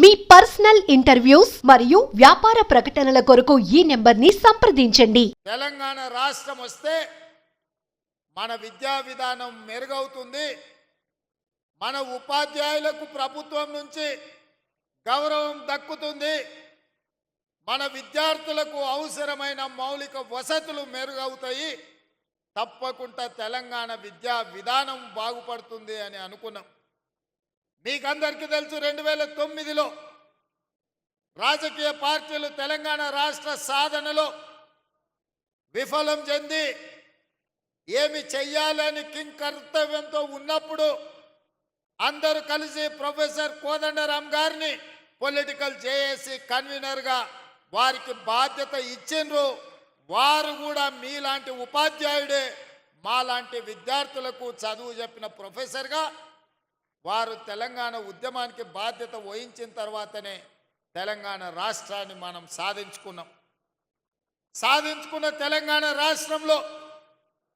మీ personal interviews మరియు వ్యాపార ప్రకటనల కొరకు ఈ నెంబర్ని సంప్రదించండి. తెలంగాణ రాష్ట్రం వస్తే మన విద్యా విధానం మెరుగవుతుంది. మన ఉపాధ్యాయులకు ప్రభుత్వం నుంచి గౌరవం దక్కుతుంది. మన విద్యార్థులకు అవసరమైన మౌలిక వసతులు మెరుగవుతాయి. తప్పకుండా తెలంగాణ విద్యా విధానం బాగుపడుతుంది అని అనుకున్నాం. మీకందరికీ తెలుసు రెండు వేల తొమ్మిదిలో రాజకీయ పార్టీలు తెలంగాణ రాష్ట్ర సాధనలో విఫలం చెంది ఏమి చెయ్యాలని కింగ్ కర్తవ్యంతో ఉన్నప్పుడు అందరూ కలిసి ప్రొఫెసర్ కోదండరామ్ గారిని పొలిటికల్ జేఏసీ కన్వీనర్గా వారికి బాధ్యత ఇచ్చిండ్రు. వారు కూడా మీలాంటి ఉపాధ్యాయుడే మాలాంటి విద్యార్థులకు చదువు చెప్పిన ప్రొఫెసర్గా వారు తెలంగాణ ఉద్యమానికి బాధ్యత వహించిన తర్వాతనే తెలంగాణ రాష్ట్రాన్ని మనం సాధించుకున్నాం. సాధించుకున్న తెలంగాణ రాష్ట్రంలో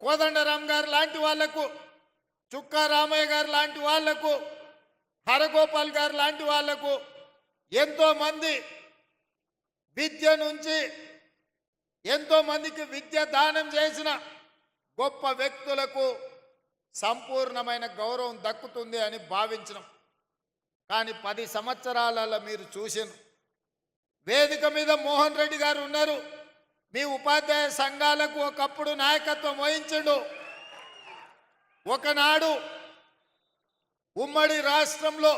కోదండరామ్ గారు లాంటి వాళ్ళకు చుక్కా రామయ్య గారు లాంటి వాళ్ళకు హరగోపాల్ గారు లాంటి వాళ్ళకు ఎంతోమంది విద్య నుంచి ఎంతోమందికి విద్య దానం చేసిన గొప్ప వ్యక్తులకు సంపూర్ణమైన గౌరవం దక్కుతుంది అని భావించడం కానీ పది సంవత్సరాలలో మీరు చూసిన వేదిక మీద మోహన్ రెడ్డి గారు ఉన్నారు. మీ ఉపాధ్యాయ సంఘాలకు ఒకప్పుడు నాయకత్వం వహించడు. ఒకనాడు ఉమ్మడి రాష్ట్రంలో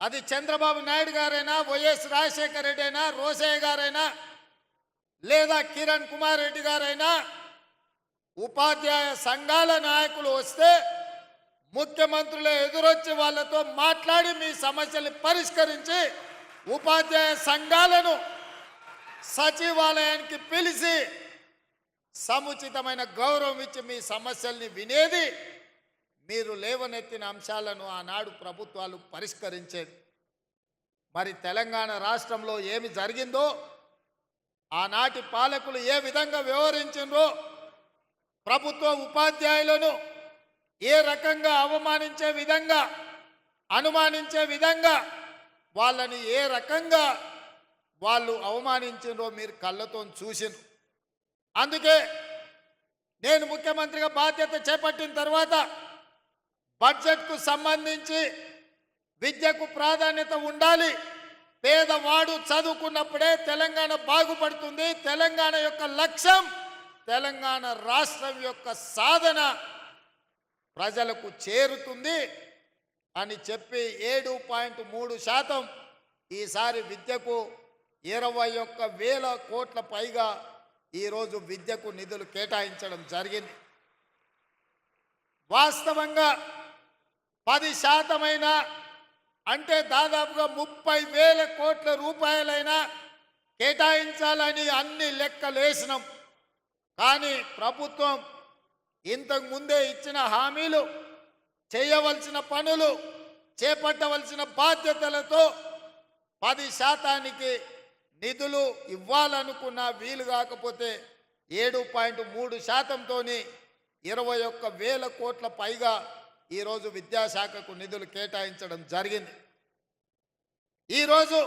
అది చంద్రబాబు నాయుడు గారైనా వైఎస్ రాజశేఖర రెడ్డి అయినా రోసయ్య గారైనా లేదా కిరణ్ కుమార్ రెడ్డి గారైనా ఉపాధ్యాయ సంఘాల నాయకులు వస్తే ముఖ్యమంత్రులు ఎదురొచ్చి వాళ్ళతో మాట్లాడి మీ సమస్యలు పరిష్కరించి ఉపాధ్యాయ సంఘాలను సచివాలయానికి పిలిచి సముచితమైన గౌరవం ఇచ్చి మీ సమస్యల్ని వినేది మీరు లేవనెత్తిన అంశాలను ఆనాడు ప్రభుత్వాలు పరిష్కరించేది. మరి తెలంగాణ రాష్ట్రంలో ఏమి జరిగిందో ఆనాటి పాలకులు ఏ విధంగా వ్యవహరించిండ్రో ప్రభుత్వ ఉపాధ్యాయులను ఏ రకంగా అవమానించే విధంగా అనుమానించే విధంగా వాళ్ళని ఏ రకంగా వాళ్ళు అవమానించినో మీరు కళ్ళతో చూసిను అందుకే నేను ముఖ్యమంత్రిగా బాధ్యత చేపట్టిన తర్వాత బడ్జెట్కు సంబంధించి విద్యకు ప్రాధాన్యత ఉండాలి. పేదవాడు చదువుకున్నప్పుడే తెలంగాణ బాగుపడుతుంది. తెలంగాణ యొక్క లక్ష్యం తెలంగాణ రాష్ట్రం యొక్క సాధన ప్రజలకు చేరుతుంది అని చెప్పి ఏడు పాయింట్ మూడు శాతం ఈసారి విద్యకు ఇరవై ఒక్క వేల కోట్ల పైగా ఈరోజు విద్యకు నిధులు కేటాయించడం జరిగింది. వాస్తవంగా పది శాతమైన అంటే దాదాపుగా ముప్పై వేల కోట్ల రూపాయలైనా కేటాయించాలని అన్ని లెక్కలేసినాం. కానీ ప్రభుత్వం ఇంతకు ముందే ఇచ్చిన హామీలు చేయవలసిన పనులు చేపట్టవలసిన బాధ్యతలతో పది శాతానికి నిధులు ఇవ్వాలనుకున్న వీలు కాకపోతే ఏడు పాయింట్ మూడు శాతంతో ఇరవై ఒక్క వేల కోట్ల పైగా ఈరోజు విద్యాశాఖకు నిధులు కేటాయించడం జరిగింది. ఈరోజు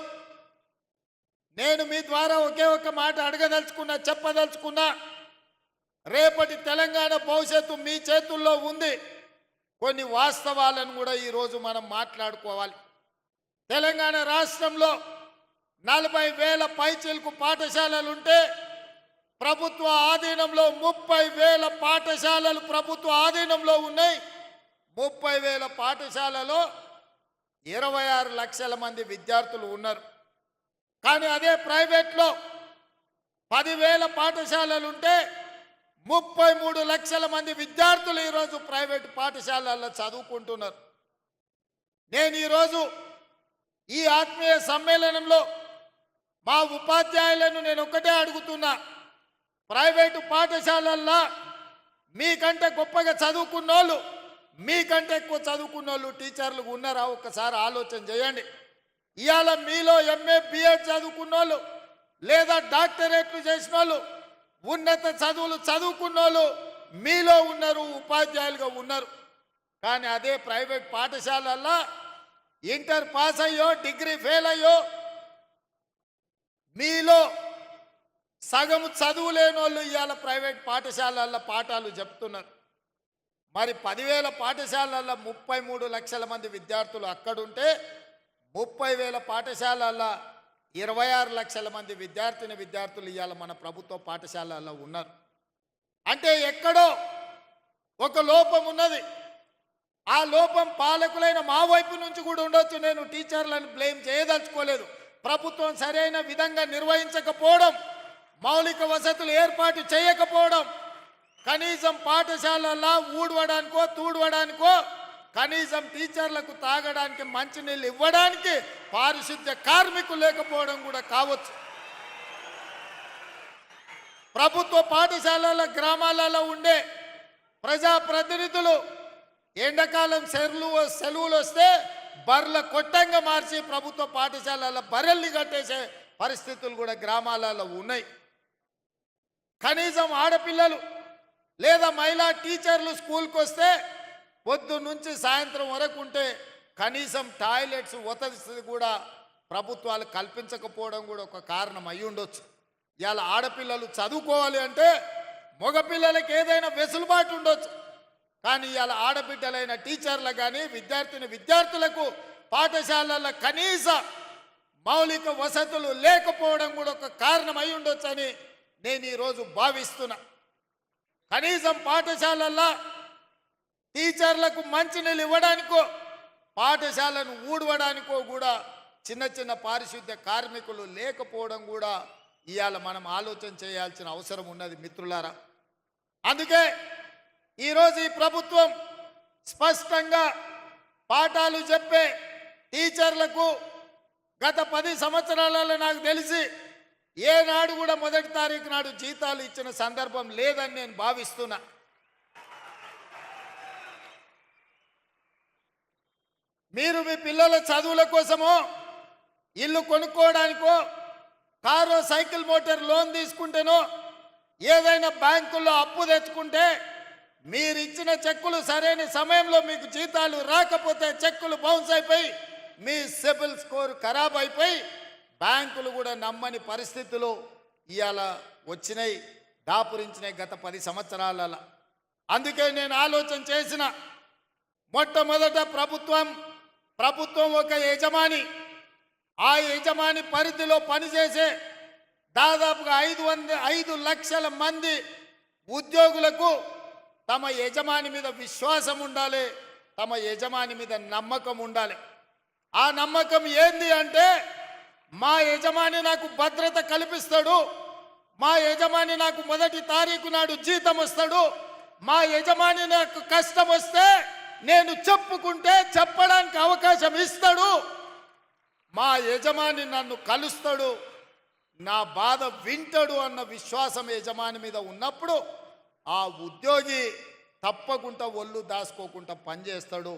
నేను మీ ద్వారా ఒకే ఒక మాట అడగదలుచుకున్నా చెప్పదలుచుకున్నా రేపటి తెలంగాణ భవిష్యత్తు మీ చేతుల్లో ఉంది. కొన్ని వాస్తవాలను కూడా ఈరోజు మనం మాట్లాడుకోవాలి. తెలంగాణ రాష్ట్రంలో నలభై వేల పైచిలకు పాఠశాలలు ఉంటే ప్రభుత్వ ఆధీనంలో ముప్పై వేల పాఠశాలలు ప్రభుత్వ ఆధీనంలో ఉన్నాయి. ముప్పై వేల పాఠశాలలో ఇరవై ఆరు లక్షల మంది విద్యార్థులు ఉన్నారు. కానీ అదే ప్రైవేట్లో పదివేల పాఠశాలలు ఉంటే ముప్పై మూడు లక్షల మంది విద్యార్థులు ఈరోజు ప్రైవేట్ పాఠశాలల్లో చదువుకుంటున్నారు. నేను ఈరోజు ఈ ఆత్మీయ సమ్మేళనంలో మా ఉపాధ్యాయులను నేను ఒక్కటే అడుగుతున్నా ప్రైవేటు పాఠశాలల్లో మీకంటే గొప్పగా చదువుకున్న వాళ్ళు మీకంటే ఎక్కువ చదువుకున్న వాళ్ళు టీచర్లు ఉన్నారా? ఒక్కసారి ఆలోచన చేయండి. ఇవాళ మీలో ఎంఏ బిఎడ్ చదువుకున్నోళ్ళు లేదా డాక్టరేట్లు చేసిన వాళ్ళు ఉన్నత చదువులు చదువుకున్నోళ్ళు మీలో ఉన్నారు ఉపాధ్యాయులుగా ఉన్నారు. కానీ అదే ప్రైవేట్ పాఠశాలల్లో ఇంటర్ పాస్ అయ్యో డిగ్రీ ఫెయిల్ అయ్యో మీలో సగం చదువు లేని వాళ్ళు ఇవాళ ప్రైవేట్ పాఠశాలల్లో పాఠాలు చెప్తున్నారు. మరి పదివేల పాఠశాలల్లో ముప్పై మూడు లక్షల మంది విద్యార్థులు అక్కడుంటే ముప్పై వేల పాఠశాలల్లో ఇరవై ఆరు లక్షల మంది విద్యార్థిని విద్యార్థులు ఇవాళ మన ప్రభుత్వ పాఠశాలల్లో ఉన్నారు. అంటే ఎక్కడో ఒక లోపం ఉన్నది. ఆ లోపం పాలకులైన మా వైపు నుంచి కూడా ఉండొచ్చు. నేను టీచర్లను బ్లేమ్ చేయదలుచుకోలేదు. ప్రభుత్వం సరైన విధంగా నిర్వహించకపోవడం మౌలిక వసతులు ఏర్పాటు చేయకపోవడం కనీసం పాఠశాలల్లో ఊడవడానికో తూడవడానికో కనీసం టీచర్లకు తాగడానికి మంచినీళ్ళు ఇవ్వడానికి పారిశుద్ధ్య కార్మికులు లేకపోవడం కూడా కావచ్చు. ప్రభుత్వ పాఠశాలల గ్రామాలలో ఉండే ప్రజాప్రతినిధులు ఎండాకాలం సెలవు సెలవులు వస్తే బర్రెల కొట్టంగా మార్చి ప్రభుత్వ పాఠశాలల బర్రెల్ని కట్టేసే పరిస్థితులు కూడా గ్రామాలలో ఉన్నాయి. కనీసం ఆడపిల్లలు లేదా మహిళా టీచర్లు స్కూల్కి వస్తే పొద్దు నుంచి సాయంత్రం వరకు ఉంటే కనీసం టాయిలెట్స్ వసతి కూడా ప్రభుత్వాలు కల్పించకపోవడం కూడా ఒక కారణం అయి ఉండొచ్చు. ఇవాళ ఆడపిల్లలు చదువుకోవాలి అంటే మగపిల్లలకి ఏదైనా వెసులుబాటు ఉండొచ్చు. కానీ ఇవాళ ఆడబిడ్డలైన టీచర్లు కానీ విద్యార్థిని విద్యార్థులకు పాఠశాలల కనీస మౌలిక వసతులు లేకపోవడం కూడా ఒక కారణం అయి ఉండొచ్చని నేను ఈరోజు భావిస్తున్నా. కనీసం పాఠశాలల్లో టీచర్లకు మంచినీళ్ళు ఇవ్వడానికో పాఠశాలను ఊడవడానికో కూడా చిన్న చిన్న పారిశుద్ధ్య కార్మికులు లేకపోవడం కూడా ఇవాళ మనం ఆలోచన చేయాల్సిన అవసరం ఉన్నది మిత్రులారా. అందుకే ఈరోజు ఈ ప్రభుత్వం స్పష్టంగా పాఠాలు చెప్పే టీచర్లకు గత పది సంవత్సరాలలో నాకు తెలిసి ఏనాడు కూడా మొదటి తారీఖు నాడు జీతాలు ఇచ్చిన సందర్భం లేదని నేను భావిస్తున్నా. మీరు మీ పిల్లల చదువుల కోసమో ఇల్లు కొనుక్కోవడానికో కారు సైకిల్ మోటార్ లోన్ తీసుకుంటేనో ఏదైనా బ్యాంకుల్లో అప్పు తెచ్చుకుంటే మీరు ఇచ్చిన చెక్కులు సరైన సమయంలో మీకు జీతాలు రాకపోతే చెక్కులు బౌన్స్ అయిపోయి మీ సిబిల్ స్కోర్ ఖరాబ్ అయిపోయి బ్యాంకులు కూడా నమ్మని పరిస్థితులు ఇవాళ వచ్చినాయి దాపురించినాయి గత పది సంవత్సరాలలో. అందుకే నేను ఆలోచన చేసిన మొట్టమొదట ప్రభుత్వం ప్రభుత్వం ఒక యజమాని. ఆ యజమాని పరిధిలో పనిచేసే దాదాపుగా ఐదు వంద ఐదు లక్షల మంది ఉద్యోగులకు తమ యజమాని మీద విశ్వాసం ఉండాలి తమ యజమాని మీద నమ్మకం ఉండాలి. ఆ నమ్మకం ఏంది అంటే మా యజమాని నాకు భద్రత కల్పిస్తాడు మా యజమాని నాకు మొదటి తారీఖు నాడు జీతం వస్తాడు మా యజమాని నాకు కష్టం వస్తే నేను చెప్పుకుంటే చెప్పడానికి అవకాశం ఇస్తాడు. మా యజమాని నన్ను కలుస్తాడు. నా బాధ వింటాడు అన్న విశ్వాసం యజమాని మీద ఉన్నప్పుడు ఆ ఉద్యోగి తప్పకుండా ఒళ్ళు దాచుకోకుండా పనిచేస్తాడు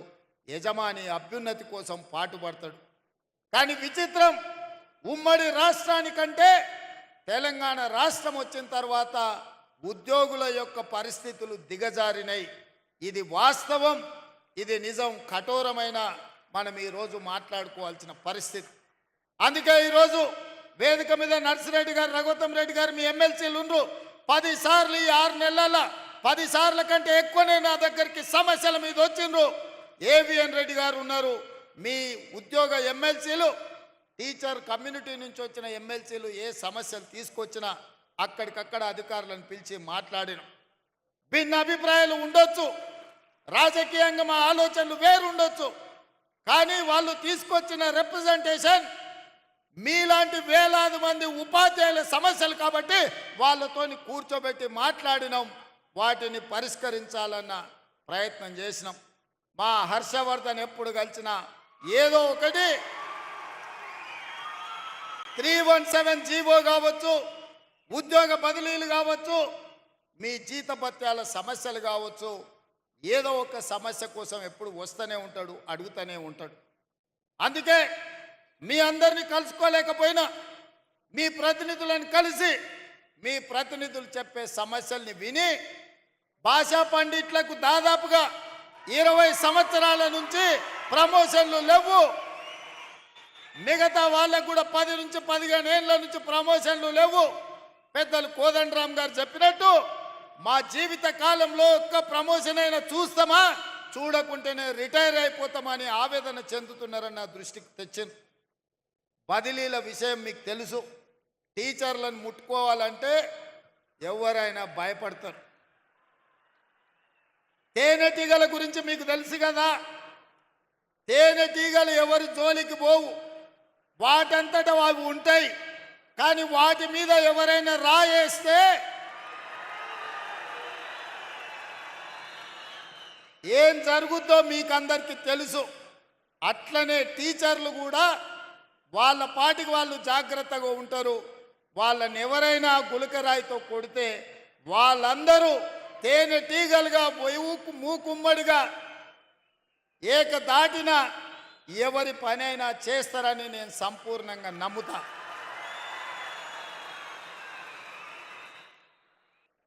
యజమాని అభ్యున్నతి కోసం పాటుపడతాడు కానీ విచిత్రం ఉమ్మడి రాష్ట్రానికంటే తెలంగాణ రాష్ట్రం వచ్చిన తర్వాత ఉద్యోగుల యొక్క పరిస్థితులు దిగజారినాయి ఇది వాస్తవం. ఇది నిజం కఠోరమైన మనం ఈరోజు మాట్లాడుకోవాల్సిన పరిస్థితి. అందుకే ఈరోజు వేదిక మీద నర్సిరెడ్డి గారు రఘుత్తం రెడ్డి గారు మీ ఎమ్మెల్సీలు ఉండ్రు. పది సార్లు ఈ ఆరు నెలల పదిసార్ల కంటే ఎక్కువనే నా దగ్గరికి సమస్యల మీద వచ్చిండ్రు. ఏవిఎన్ రెడ్డి గారు ఉన్నారు. మీ ఉద్యోగ ఎమ్మెల్సీలు టీచర్ కమ్యూనిటీ నుంచి వచ్చిన ఎమ్మెల్సీలు ఏ సమస్యలు తీసుకొచ్చినా అక్కడికక్కడ అధికారులను పిలిచి మాట్లాడిన. భిన్న అభిప్రాయాలు ఉండొచ్చు. రాజకీయంగా మా ఆలోచనలు వేరుండొచ్చు. కానీ వాళ్ళు తీసుకొచ్చిన రిప్రజెంటేషన్ మీలాంటి వేలాది మంది ఉపాధ్యాయుల సమస్యలు కాబట్టి వాళ్ళతోని కూర్చోబెట్టి మాట్లాడినాం. వాటిని పరిష్కరించాలన్న ప్రయత్నం చేసినాం. మా హర్షవర్ధన్ ఎప్పుడు కలిసినా ఏదో ఒకటి. త్రీ వన్ సెవెన్ జీవో కావచ్చు ఉద్యోగ బదిలీలు కావచ్చు మీ జీతభత్యాల సమస్యలు కావచ్చు ఏదో ఒక సమస్య కోసం ఎప్పుడు వస్తూనే ఉంటాడు అడుగుతూనే ఉంటాడు. అందుకే మీ అందరినీ కలుసుకోలేకపోయినా మీ ప్రతినిధులను కలిసి మీ ప్రతినిధులు చెప్పే సమస్యల్ని విని భాషా పండిట్లకు దాదాపుగా ఇరవై సంవత్సరాల నుంచి ప్రమోషన్లు లేవు. మిగతా వాళ్ళకు కూడా పది నుంచి పదిహేను ఏళ్ళ నుంచి ప్రమోషన్లు లేవు. పెద్దలు కోదండరామ్ గారు చెప్పినట్టు మా జీవిత కాలంలో ఒక్క ప్రమోషన్ అయినా చూస్తామా? చూడకుంటేనే రిటైర్ అయిపోతామని ఆవేదన చెందుతున్నారని నా దృష్టికి తెచ్చింది బదిలీల విషయం మీకు తెలుసు. టీచర్లను ముట్టుకోవాలంటే ఎవరైనా భయపడతారు. తేనెటీగల గురించి మీకు తెలుసు కదా? తేనెటీగలు ఎవరి జోలికి పోవు. వాటంతట అవి ఉంటాయి. కానీ వాటి మీద ఎవరైనా రాయేస్తే ఏం జరుగుద్దో మీకందరికీ తెలుసు. అట్లనే టీచర్లు కూడా వాళ్ళ పాటికి వాళ్ళు జాగ్రత్తగా ఉంటారు. వాళ్ళని ఎవరైనా గులకరాయితో కొడితే వాళ్ళందరూ తేనెటీగలుగా ఊకు మూకుమ్మడిగా ఏక దాటిన ఎవరి పనైనా చేస్తారని నేను సంపూర్ణంగా నమ్ముతా.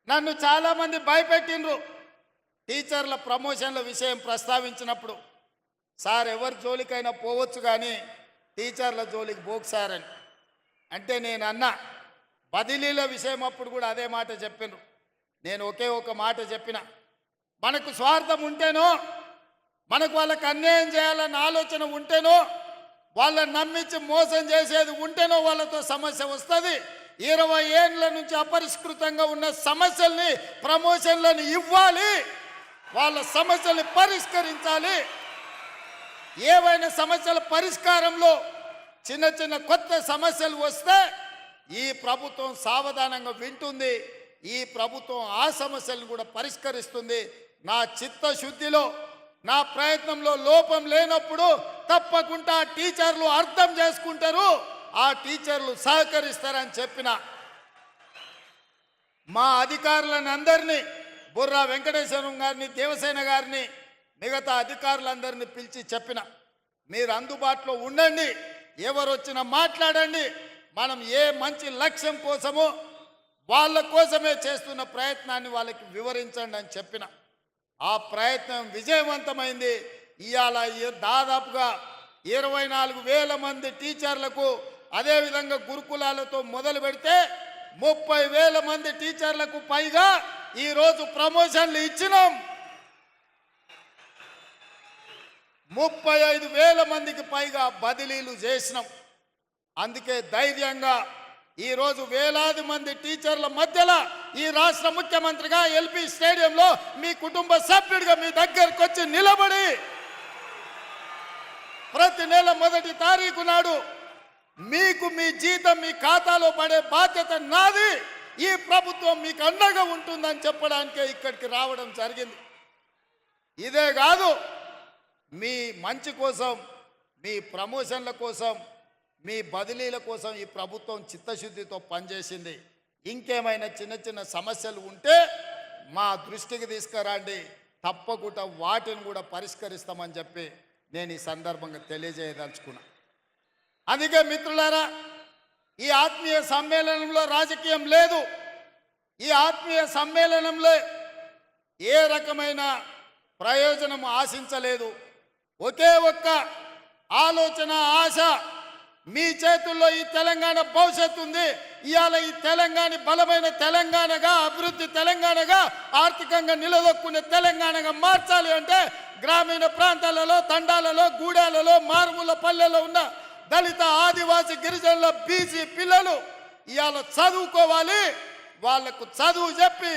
నన్ను చాలామంది భయపెట్టిండ్రు. టీచర్ల ప్రమోషన్ల విషయం ప్రస్తావించినప్పుడు సార్ ఎవరి జోలికైనా పోవచ్చు కానీ టీచర్ల జోలికి పోకు సార్ అని. అంటే నేను అన్నా బదిలీల విషయం అప్పుడు కూడా అదే మాట చెప్పిను నేను ఒకే ఒక మాట చెప్పిన. మనకు స్వార్థం ఉంటేనో మనకు వాళ్ళకి అన్యాయం చేయాలన్న ఆలోచన ఉంటేనో వాళ్ళని నమ్మించి మోసం చేసేది ఉంటేనో వాళ్ళతో సమస్య వస్తుంది. ఇరవై ఏళ్ళ నుంచి అపరిష్కృతంగా ఉన్న సమస్యల్ని ప్రమోషన్లను ఇవ్వాలి. వాళ్ళ సమస్యలు పరిష్కరించాలి. ఏవైనా సమస్యల పరిష్కారంలో చిన్న చిన్న కొత్త సమస్యలు వస్తే ఈ ప్రభుత్వం సావధానంగా వింటుంది. ఈ ప్రభుత్వం ఆ సమస్యలను కూడా పరిష్కరిస్తుంది. నా చిత్తశుద్ధిలో నా ప్రయత్నంలో లోపం లేనప్పుడు తప్పకుండా టీచర్లు అర్థం చేసుకుంటారు. ఆ టీచర్లు సహకరిస్తారని చెప్పిన మా అధికారులను అందరినీ బుర్రా వెంకటేశ్వరం గారిని దేవసేన గారిని మిగతా అధికారులందరినీ పిలిచి చెప్పిన మీరు అందుబాటులో ఉండండి ఎవరు వచ్చినా మాట్లాడండి మనం ఏ మంచి లక్ష్యం కోసమో వాళ్ళ కోసమే చేస్తున్న ప్రయత్నాన్ని వాళ్ళకి వివరించండి అని చెప్పిన. ఆ ప్రయత్నం విజయవంతమైంది. ఇవాళ దాదాపుగా ఇరవై నాలుగు వేల మంది టీచర్లకు అదేవిధంగా గురుకులాలతో మొదలు పెడితే ముప్పై వేల మంది టీచర్లకు పైగా ఈరోజు ప్రమోషన్లు ఇచ్చినాం. ముప్పై ఐదు వేల మందికి పైగా బదిలీలు చేసినాం. అందుకే ధైర్యంగా ఈరోజు వేలాది మంది టీచర్ల మధ్యలో ఈ రాష్ట్ర ముఖ్యమంత్రిగా ఎల్పి స్టేడియంలో మీ కుటుంబ సభ్యుడిగా మీ దగ్గరకు వచ్చి నిలబడి ప్రతి నెల మొదటి తారీఖు నాడు మీకు మీ జీతం మీ ఖాతాలో పడే బాధ్యత నాది. ఈ ప్రభుత్వం మీకు అండగా ఉంటుందని చెప్పడానికే ఇక్కడికి రావడం జరిగింది. ఇదే కాదు మీ మంచి కోసం మీ ప్రమోషన్ల కోసం మీ బదిలీల కోసం ఈ ప్రభుత్వం చిత్తశుద్ధితో పనిచేసింది. ఇంకేమైనా చిన్న చిన్న సమస్యలు ఉంటే మా దృష్టికి తీసుకురండి. తప్పకుండా వాటిని కూడా పరిష్కరిస్తామని చెప్పి నేను ఈ సందర్భంగా తెలియజేయదలుచుకున్నా. అందుకే మిత్రులారా ఈ ఆత్మీయ సమ్మేళనంలో రాజకీయం లేదు. ఈ ఆత్మీయ సమ్మేళనంలో ఏ రకమైన ప్రయోజనం ఆశించలేదు. ఒకే ఒక్క ఆలోచన ఆశ మీ చేతుల్లో ఈ తెలంగాణ భవిష్యత్తు ఉంది. ఇవాళ ఈ తెలంగాణ బలమైన తెలంగాణగా అభివృద్ధి తెలంగాణగా ఆర్థికంగా నిలదొక్కునే తెలంగాణగా మార్చాలి అంటే గ్రామీణ ప్రాంతాలలో తండాలలో గూడాలలో మారుమూల పల్లెల్లో ఉన్న దళిత ఆదివాసి గిరిజనుల బీసీ పిల్లలు ఇవాళ చదువుకోవాలి. వాళ్ళకు చదువు చెప్పి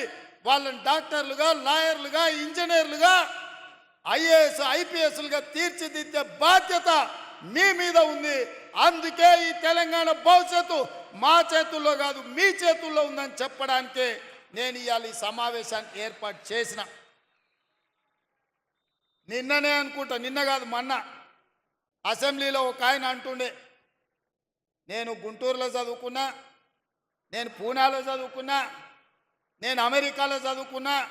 వాళ్ళని డాక్టర్లుగా లాయర్లుగా ఇంజనీర్లుగా ఐఏఎస్ ఐపీఎస్లుగా తీర్చిదిద్దే బాధ్యత మీ మీద ఉంది. అందుకే ఈ తెలంగాణ భవిష్యత్తు మా చేతుల్లో కాదు మీ చేతుల్లో ఉందని చెప్పడానికే నేను ఇవాళ ఈ సమావేశాన్ని ఏర్పాటు చేసిన. నిన్ననే అనుకుంటా నిన్న కాదు మొన్న. అసెంబ్లీలో ఒక ఆయన అంటుండే నేను గుంటూరులో చదువుకున్నా నేను పూనాలో చదువుకున్నా నేను అమెరికాలో చదువుకున్నా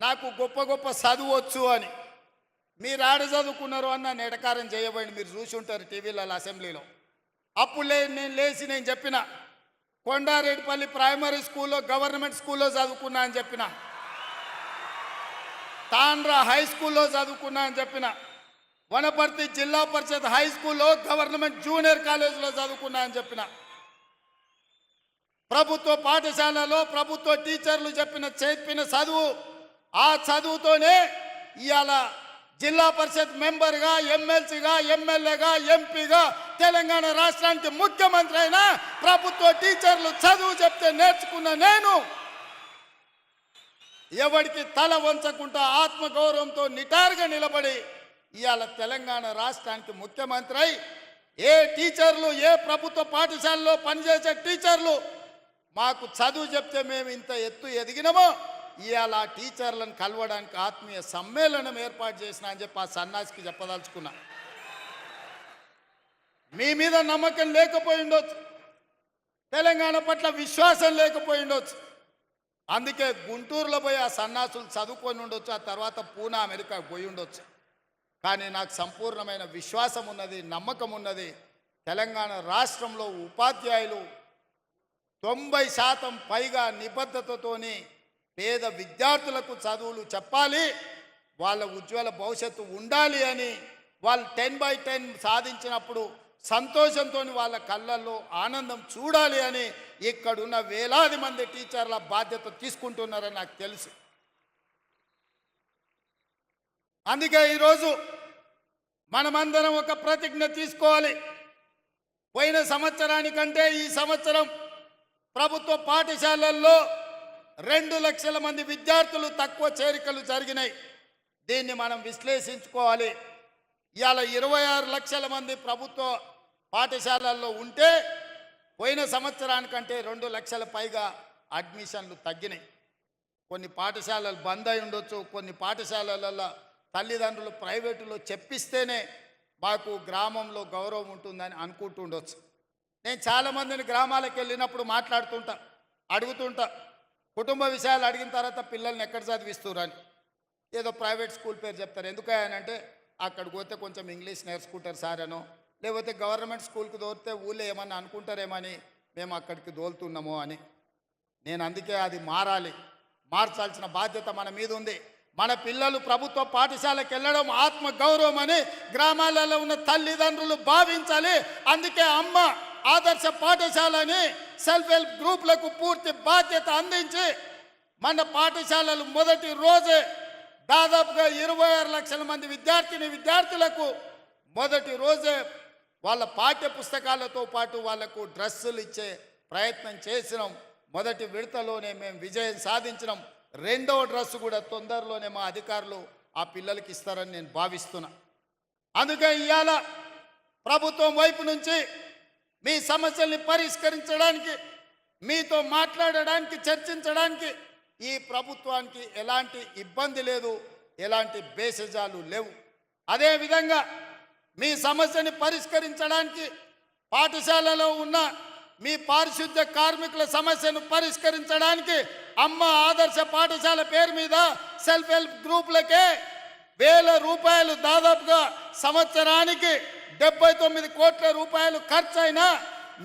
నాకు గొప్ప గొప్ప చదువచ్చు అని. మీరు ఆడ చదువుకున్నారు అన్న నెటకారం చేయబడి మీరు చూసి ఉంటారు టీవీలలో అసెంబ్లీలో. అప్పుడు లే నేను లేచి నేను చెప్పిన కొండారెడ్డిపల్లి ప్రైమరీ స్కూల్లో గవర్నమెంట్ స్కూల్లో చదువుకున్నా అని చెప్పిన. తాండ్రా హై స్కూల్లో చదువుకున్నా అని చెప్పిన. వనపర్తి జిల్లా పరిషత్ హై స్కూల్లో గవర్నమెంట్ జూనియర్ కాలేజీలో చదువుకున్నా అని చెప్పిన. ప్రభుత్వ పాఠశాలలో ప్రభుత్వ టీచర్లు చెప్పిన చెప్పిన చదువు ఆ చదువుతోనే ఇవాళ జిల్లా పరిషత్ మెంబర్గా ఎమ్మెల్సీగా ఎమ్మెల్యేగా ఎంపీగా తెలంగాణ రాష్ట్రానికి ముఖ్యమంత్రి అయినా ప్రభుత్వ టీచర్లు చదువు చెప్తే నేర్చుకున్న నేను ఎవడికి తల వంచకుండా ఆత్మగౌరవంతో నిటారుగా నిలబడి ఇవాళ తెలంగాణ రాష్ట్రానికి ముఖ్యమంత్రి అయి ఏ టీచర్లు ఏ ప్రభుత్వ పాఠశాలలో పనిచేసే టీచర్లు మాకు చదువు చెప్తే మేము ఇంత ఎత్తు ఎదిగినామో? ఇవాళ ఆ టీచర్లను కలవడానికి ఆత్మీయ సమ్మేళనం ఏర్పాటు చేసిన అని చెప్పి ఆ సన్నాసికి చెప్పదలుచుకున్నా. మీ మీద నమ్మకం లేకపోయి ఉండొచ్చు. తెలంగాణ పట్ల విశ్వాసం లేకపోయి ఉండొచ్చు. అందుకే గుంటూరులో పోయి ఆ సన్నాసులు చదువుకొని ఉండొచ్చు ఆ తర్వాత పూనా అమెరికా పోయి ఉండొచ్చు. కానీ నాకు సంపూర్ణమైన విశ్వాసం ఉన్నది నమ్మకం ఉన్నది. తెలంగాణ రాష్ట్రంలో ఉపాధ్యాయులు తొంభై శాతం పైగా నిబద్ధతతోని పేద విద్యార్థులకు చదువులు చెప్పాలి వాళ్ళ ఉజ్వల భవిష్యత్తు ఉండాలి అని వాళ్ళు టెన్ బై టెన్ సాధించినప్పుడు సంతోషంతో వాళ్ళ కళ్ళల్లో ఆనందం చూడాలి అని ఇక్కడున్న వేలాది మంది టీచర్ల బాధ్యత తీసుకుంటున్నారని నాకు తెలుసు. అందుకే ఈరోజు మనమందరం ఒక ప్రతిజ్ఞ తీసుకోవాలి. పోయిన సంవత్సరానికంటే ఈ సంవత్సరం ప్రభుత్వ పాఠశాలల్లో రెండు లక్షల మంది విద్యార్థులు తక్కువ చేరికలు జరిగినాయి. దీన్ని మనం విశ్లేషించుకోవాలి. ఇవాళ ఇరవై ఆరు లక్షల మంది ప్రభుత్వ పాఠశాలల్లో ఉంటే పోయిన సంవత్సరానికంటే రెండు లక్షల పైగా అడ్మిషన్లు తగ్గినాయి. కొన్ని పాఠశాలలు బంద్ అయి ఉండొచ్చు కొన్ని పాఠశాలలలో తల్లిదండ్రులు ప్రైవేటులో చెప్పిస్తేనే మాకు గ్రామంలో గౌరవం ఉంటుందని అనుకుంటుండొచ్చు నేను చాలామందిని గ్రామాలకు వెళ్ళినప్పుడు మాట్లాడుతుంటా అడుగుతుంటా. కుటుంబ విషయాలు అడిగిన తర్వాత పిల్లల్ని ఎక్కడ చదివిస్తురని ఏదో ప్రైవేట్ స్కూల్ పేరు చెప్తారు. ఎందుకనంటే అక్కడికి పోతే కొంచెం ఇంగ్లీష్ నేర్చుకుంటారు సార్ అనో. లేకపోతే గవర్నమెంట్ స్కూల్కి దోరితే ఊళ్ళో ఏమన్నా అనుకుంటారేమని మేము అక్కడికి దోలుతున్నాము అని. నేను అందుకే అది మారాలి. మార్చాల్సిన బాధ్యత మన మీద ఉంది. మన పిల్లలు ప్రభుత్వ పాఠశాలకు వెళ్ళడం ఆత్మ గౌరవం అని గ్రామాలలో ఉన్న తల్లిదండ్రులు భావించాలి. అందుకే అమ్మ ఆదర్శ పాఠశాలని సెల్ఫ్ హెల్ప్ గ్రూప్లకు పూర్తి బాధ్యత అందించి మన పాఠశాలలు మొదటి రోజే దాదాపుగా ఇరవై ఆరు లక్షల మంది విద్యార్థిని విద్యార్థులకు మొదటి రోజే వాళ్ళ పాఠ్య పుస్తకాలతో పాటు వాళ్ళకు డ్రెస్సులు ఇచ్చే ప్రయత్నం చేసినాం. మొదటి విడతలోనే మేము విజయం సాధించినాం. రెండవ డ్రెస్ కూడా తొందరలోనే మా అధికారులు ఆ పిల్లలకి ఇస్తారని నేను భావిస్తున్నా. అందుకే ఇవాళ ప్రభుత్వం వైపు నుంచి మీ సమస్యల్ని పరిష్కరించడానికి మీతో మాట్లాడడానికి చర్చించడానికి ఈ ప్రభుత్వానికి ఎలాంటి ఇబ్బంది లేదు ఎలాంటి బేసజాలు లేవు. అదేవిధంగా మీ సమస్యని పరిష్కరించడానికి పాఠశాలలో ఉన్న మీ పారిశుద్ధ్య కార్మికుల సమస్యను పరిష్కరించడానికి అమ్మ ఆదర్శ పాఠశాల పేరు మీద సెల్ఫ్ హెల్ప్ గ్రూపులకే వేల రూపాయలు దాదాపుగా సంవత్సరానికి డెబ్బై తొమ్మిది కోట్ల రూపాయలు ఖర్చు అయినా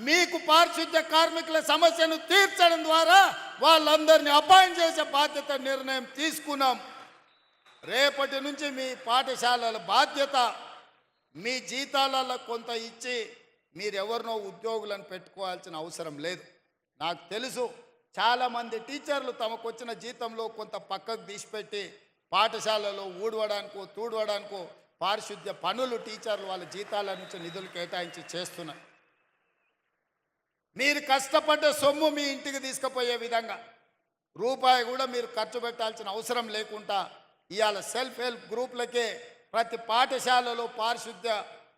మీకు పారిశుద్ధ్య కార్మికుల సమస్యను తీర్చడం ద్వారా వాళ్ళందరినీ అపాయింట్ చేసే బాధ్యత నిర్ణయం తీసుకున్నాం. రేపటి నుంచి మీ పాఠశాలల బాధ్యత మీ జీతాలలో కొంత ఇచ్చి మీరెవరినో ఉద్యోగులను పెట్టుకోవాల్సిన అవసరం లేదు. నాకు తెలుసు చాలామంది టీచర్లు తమకు వచ్చిన జీతంలో కొంత పక్కకు తీసిపెట్టి పాఠశాలలో ఊడవడానికో తూడవడానికో పారిశుద్ధ్య పనులు టీచర్లు వాళ్ళ జీతాల నుంచి నిధులు కేటాయించి చేస్తున్నారు. మీరు కష్టపడ్డ సొమ్ము మీ ఇంటికి తీసుకుపోయే విధంగా రూపాయి కూడా మీరు ఖర్చు పెట్టాల్సిన అవసరం లేకుండా ఇవాళ సెల్ఫ్ హెల్ప్ గ్రూప్లకే ప్రతి పాఠశాలలో పారిశుద్ధ్య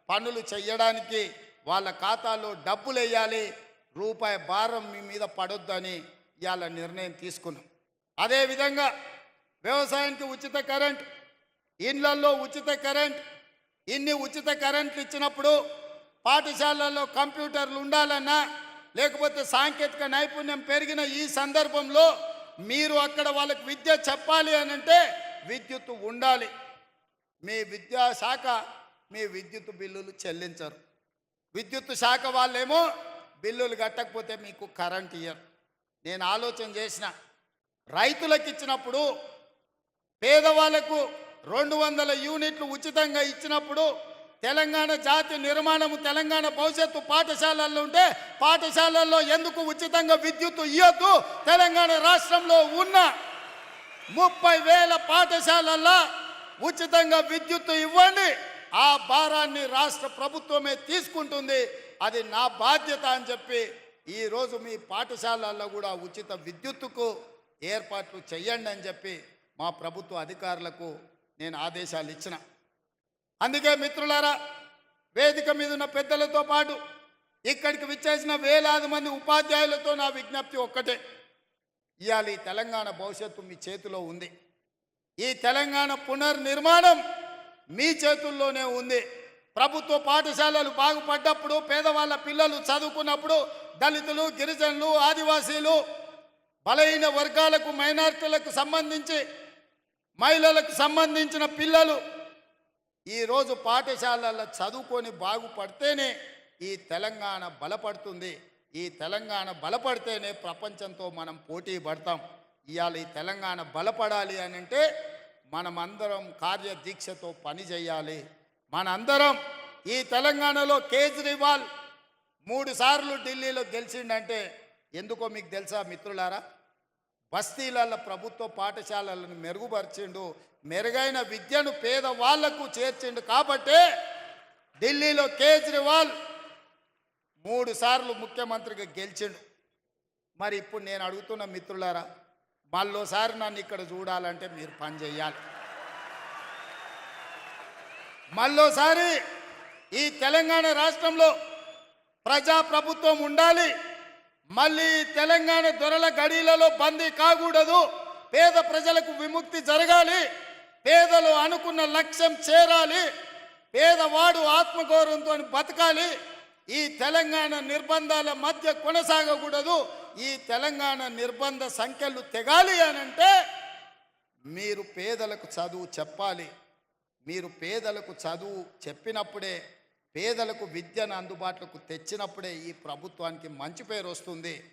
పనులు చేయడానికి వాళ్ళ ఖాతాలో డబ్బులు వేయాలి. రూపాయి భారం మీ మీద పడొద్దని ఇవాళ నిర్ణయం తీసుకున్నాం. అదేవిధంగా వ్యవసాయానికి ఉచిత కరెంట్ ఇండ్లల్లో ఉచిత కరెంట్ ఇన్ని ఉచిత కరెంట్లు ఇచ్చినప్పుడు పాఠశాలల్లో కంప్యూటర్లు ఉండాలన్నా లేకపోతే సాంకేతిక నైపుణ్యం పెరిగిన ఈ సందర్భంలో మీరు అక్కడ వాళ్ళకి విద్య చెప్పాలి అని అంటే విద్యుత్ ఉండాలి. మీ విద్యాశాఖ మీ విద్యుత్ బిల్లులు చెల్లించరు. విద్యుత్ శాఖ వాళ్ళేమో బిల్లులు కట్టకపోతే మీకు కరెంట్ ఇయ్యరు. నేను ఆలోచన చేసిన. రైతులకు ఇచ్చినప్పుడు పేదవాళ్ళకు రెండు వందల యూనిట్లు ఉచితంగా ఇచ్చినప్పుడు తెలంగాణ జాతి నిర్మాణము తెలంగాణ భవిష్యత్తు పాఠశాలల్లో ఉంటే పాఠశాలల్లో ఎందుకు ఉచితంగా విద్యుత్ ఇవ్వద్దు తెలంగాణ రాష్ట్రంలో ఉన్న ముప్పై వేల పాఠశాలల్లో ఉచితంగా విద్యుత్ ఇవ్వండి. ఆ భారాన్ని రాష్ట్ర ప్రభుత్వమే తీసుకుంటుంది. అది నా బాధ్యత అని చెప్పి ఈరోజు మీ పాఠశాలల్లో కూడా ఉచిత విద్యుత్తుకు ఏర్పాట్లు చేయండి అని చెప్పి మా ప్రభుత్వ అధికారులకు నేను ఆదేశాలు ఇచ్చిన. అందుకే మిత్రులారా వేదిక మీద ఉన్న పెద్దలతో పాటు ఇక్కడికి విచ్చేసిన వేలాది మంది ఉపాధ్యాయులతో నా విజ్ఞప్తి ఒక్కటే. ఇవాళ ఈ తెలంగాణ భవిష్యత్తు మీ చేతిలో ఉంది. ఈ తెలంగాణ పునర్నిర్మాణం మీ చేతుల్లోనే ఉంది. ప్రభుత్వ పాఠశాలలు బాగుపడ్డప్పుడు పేదవాళ్ళ పిల్లలు చదువుకున్నప్పుడు దళితులు గిరిజనులు ఆదివాసీలు బలహీన వర్గాలకు మైనార్టీలకు సంబంధించి మహిళలకు సంబంధించిన పిల్లలు ఈరోజు పాఠశాలల్లో చదువుకొని బాగుపడితేనే ఈ తెలంగాణ బలపడుతుంది. ఈ తెలంగాణ బలపడితేనే ప్రపంచంతో మనం పోటీ పడతాం. ఇవాళ ఈ తెలంగాణ బలపడాలి అని అంటే మనమందరం కార్యదీక్షతో పని చేయాలి. మనందరం ఈ తెలంగాణలో కేజ్రీవాల్ మూడు సార్లు ఢిల్లీలో గెలిచిండంటే ఎందుకో మీకు తెలుసా మిత్రులారా? బస్తీలలో ప్రభుత్వ పాఠశాలలను మెరుగుపరిచిండు మెరుగైన విద్యను పేదవాళ్ళకు చేర్చిండు కాబట్టే ఢిల్లీలో కేజ్రీవాల్ మూడు సార్లు ముఖ్యమంత్రిగా గెలిచిండు. మరి ఇప్పుడు నేను అడుగుతున్న మిత్రులారా మళ్ళోసారి నన్ను ఇక్కడ చూడాలంటే మీరు పని చేయాలి. మళ్ళోసారి ఈ తెలంగాణ రాష్ట్రంలో ప్రజా ప్రభుత్వం ఉండాలి. మళ్ళీ తెలంగాణ దొరల గడిలలో బందీ కాకూడదు. పేద ప్రజలకు విముక్తి జరగాలి. పేదలు అనుకున్న లక్ష్యం చేరాలి. పేదవాడు ఆత్మగౌరవంతో బతకాలి. ఈ తెలంగాణ నిర్బంధాల మధ్య కొనసాగకూడదు. ఈ తెలంగాణ నిర్బంధ సంఖ్యలు తెగాలి అనంటే మీరు పేదలకు చదువు చెప్పాలి. మీరు పేదలకు చదువు చెప్పినప్పుడే పేదలకు విద్యను అందుబాటులోకి తెచ్చినప్పుడే ఈ ప్రభుత్వానికి మంచి పేరు వస్తుంది.